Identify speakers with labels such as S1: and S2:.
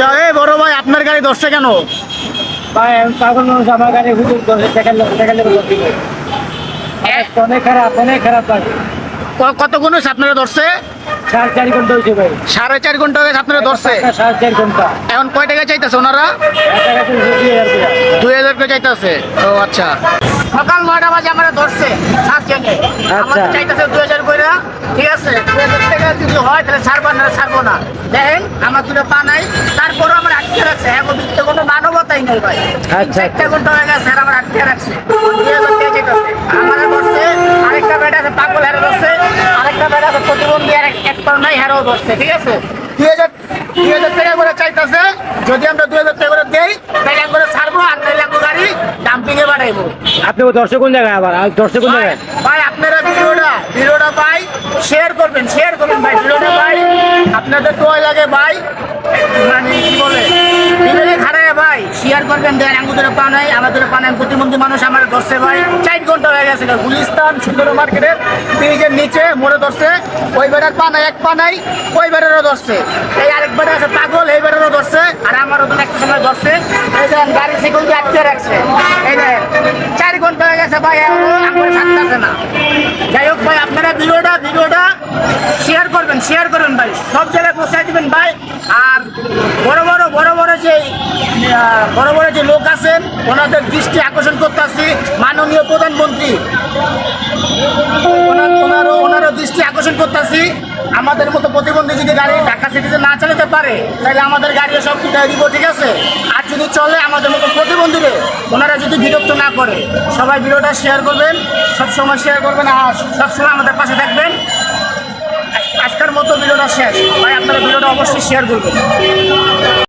S1: আচ্ছা এই বড় ভাই আপনার গাড়ি ধরছে কেন?
S2: ভাই আমি পাগল মানুষ আমার গাড়ি হুজুর টাকা অনেক খারাপ অনেক খারাপ ভাই।
S1: ক- কতক্ষণ হয়েছে আপনারা ধরছে?
S2: সাড়ে চারি ঘণ্টা হয়েছে ভাই।
S1: সাড়ে চার ঘণ্টা হয়েছে আপনারা ধরছে?
S2: সাড়ে চার ঘণ্টা।
S1: এখন কয় টাকা চাইতেছে ওনারা?
S2: দুই হাজার টাকা।
S1: দুই হাজার করে চাইতেছে। ও আচ্ছা। সকাল নয়টা বাজে আমরা ধরছে। আমাদের চাইতেছে দুই হাজার করে ঠিক আছে? দুই হাজার টাকা যদি হয় তাহলে ছাড়বো না ছাড়বো না। দেখেন আমার দুটো পা নাই। তারপরও আমার আটকে রাখছে। হ্যাঁ ভিতরে কোনো মানবতাই নেই ভাই।
S2: আচ্ছা।
S1: একটা ঘণ্টা হয়ে গেছে আমার আটকে রাখছে। দুই হাজার টাকা চাইতেছে আমার ধরছে আরেকটা বেটা আছে পাগল হেরে ধরছে আরেকটা বেটা আছে প্রতিবন্ধী আর এক নাই হেরেও ধরছে ঠিক আছে? দুই হাজার দুই হাজার টাকা করে চাইতেছে যদি আমরা দুই হাজার টাকা করে দেই তাহলে একবারে ছাড়বো আর তাহলে একবার গাড়ি ডাম্পিং এ বাড়াইবো
S2: আপনি দর্শক কোন জায়গায় আবার? দর্শক কোন
S1: ভাই
S2: জায়গায়?
S1: ভাই আপনারা ভিডিওটা ভিডিওটা ভাই শেয়ার করবেন শেয়ার করবেন ভাই ভিডিওটা ভাই। আপনাদের দোয়া লাগে ভাই। মানে কি বলে? খারাপ ভাই শেয়ার করবেন দেন আঙ্গুদের পা নাই আমাদের পা নাই। প্রতিবন্ধী মানুষ আমার ধরছে ভাই। চার ঘণ্টা হয়ে গেছে গুলিস্তান সুন্দর মার্কেটের ব্রিজের নিচে মোড়ে ধরছে। ওই বেড়ার পা নাই এক পা নাই ওই বেড়ারও ধরছে। এই আরেক বেড়া আছে পাগল এই বেড়ারও ধরছে। আর আমারও তো একটা সময় ধরছে। এই গাড়ি সিকিউরিটি আটকে রাখছে। চার ঘণ্টা হয়ে গেছে ভাই আমার না। যাই হোক ভাই, আপনারা ভিডিওটা ভিডিওটা শেয়ার করবেন শেয়ার করবেন ভাই। সব জায়গায় পৌঁছায় দেবেন ভাই। আর বড় বড় বড় বড় যে বড় বড় যে লোক আছেন, ওনাদের দৃষ্টি আকর্ষণ করতে আসছি মাননীয় প্রধানমন্ত্রী। ওনার, ওনারও ওনারও দৃষ্টি আকর্ষণ করতেছি। আমাদের মতো প্রতিবন্ধী যদি গাড়ি ঢাকা সিটিতে না চালাতে পারে, তাহলে আমাদের গাড়িও সব উঠাই দিব, ঠিক আছে? আর যদি চলে আমাদের মতো প্রতিবন্ধীরে, ওনারা যদি বিরক্ত না করে, সবাই ভিডিওটা শেয়ার করবেন সবসময় শেয়ার করবেন আর সবসময় আমাদের পাশে থাকবেন। আজ- আজকের মতো ভিডিওটা শেষ। ভাই, আপনারা ভিডিওটা অবশ্যই শেয়ার করবেন।